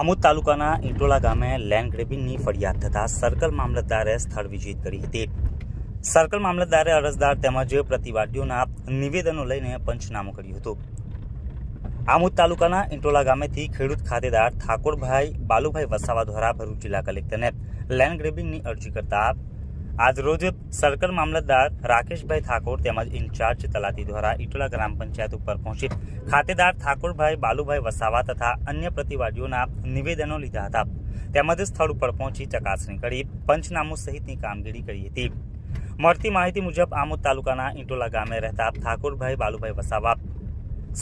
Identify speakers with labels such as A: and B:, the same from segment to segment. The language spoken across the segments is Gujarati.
A: આમોદ તાલુકાના ઇંટોલા ગામે લેન્ડ ગ્રેબિંગની ફરિયાદ થતાં સર્કલ મામલતદારે સ્થળ વિજિત કરી હતી. સર્કલ મામલતદારે અરજદાર તેમજ પ્રતિવાદીઓના નિવેદનો લઈને પંચનામું કર્યું હતું. આમોદ તાલુકાના ઇંટોલા ગામેથી ખેડૂત ખાતેદાર ઠાકોરભાઈ બાલુભાઈ વસાવા દ્વારા ભરૂચ જિલ્લા કલેક્ટરને લેન્ડ ગ્રેબિંગની અરજી કરતા આજરોજ સર્કલ મામલતદાર રાકેશભાઈ ઠાકોર તેમજ ઇન્ચાર્જ તલાટી દ્વારા ઇટોલા ગ્રામ પંચાયત ઉપર પહોંચી ખાતેદાર ઠાકોરભાઈ બાલુભાઈ વસાવા તથા અન્ય પ્રતિવાદીઓના નિવેદનો લીધા હતા. તેમજ સ્થળ ઉપર પહોંચી ચકાસણી કરી પંચનામું સહિતની કામગીરી કરી હતી. મળતી માહિતી મુજબ આમોદ તાલુકાના ઇટોલા ગામે રહેતા ઠાકોરભાઈ બાલુભાઈ વસાવા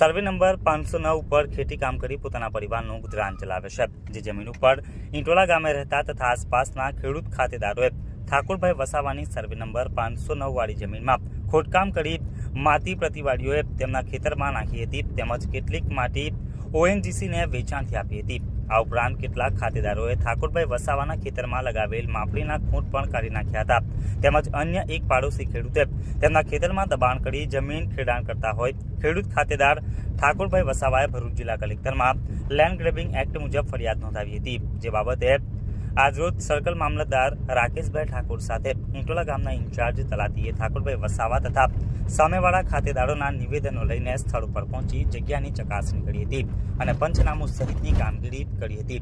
A: સર્વે નંબર પાંચસો નવ ઉપર ખેતી કામ કરી પોતાના પરિવારનું ગુજરાન ચલાવે છે. જે જમીન ઉપર ઇટોલા ગામે રહેતા તથા આસપાસના ખેડૂત ખાતેદારોએ ઠાકોરભાઈ વસાવાની સર્વે નંબર પાંચસો નવવાળી જમીનમાં ખોદકામ કરી માટી પ્રતિવાદીઓએ તેમના ખેતરમાં નાખી હતી તેમજ કેટલીક માટી ઓએનજીસીને વેચાણથી આપી હતી. આ ઉપરાંત કેટલાક ખાતેદારોએ ઠાકોરભાઈ વસાવાના ખેતરમાં લગાવેલ માપણીના ખૂંટ પણ કાઢી નાખ્યા હતા. તેમજ અન્ય એક પાડોશી ખેડૂતે તેમના ખેતરમાં દબાણ કરી જમીન ખેડાણ કરતા હોય ખેડૂત ખાતેદાર ઠાકોરભાઈ વસાવાએ ભરૂચ જિલ્લા કલેક્ટરમાં લેન્ડ ગ્રેબિંગ એક્ટ મુજબ ફરિયાદ નોંધાવી હતી. જે બાબતે આજરોજ સર્કલ મામલતદાર રાકેશભાઈ ઠાકોર સાથે ઇંટોલા ગામના ઇન્ચાર્જ તલાટીએ ઠાકોરભાઈ વસાવા તથા સામેવાળા ખાતેદારોના નિવેદનો લઈને સ્થળ ઉપર પહોંચી જગ્યાની ચકાસણી કરી હતી અને પંચનામું સહિતની કામગીરી કરી હતી.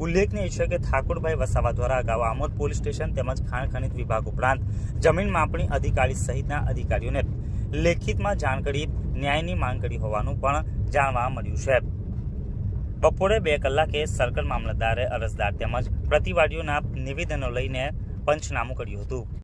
A: ઉલ્લેખનીય છે કે ઠાકોરભાઈ વસાવા દ્વારા અગાઉ આમોદ પોલીસ સ્ટેશન તેમજ ખાણ ખનિજ વિભાગ ઉપરાંત જમીન માપણી અધિકારી સહિતના અધિકારીઓને લેખિતમાં જાણ કરી ન્યાયની માંગ કરી હોવાનું પણ જાણવા મળ્યું છે. બપોરે બે કલાકે સર્કલ મામલતદારે અરજદાર તેમજ પ્રતિવાદીઓના નિવેદનો લઈને પંચનામું કર્યું હતું.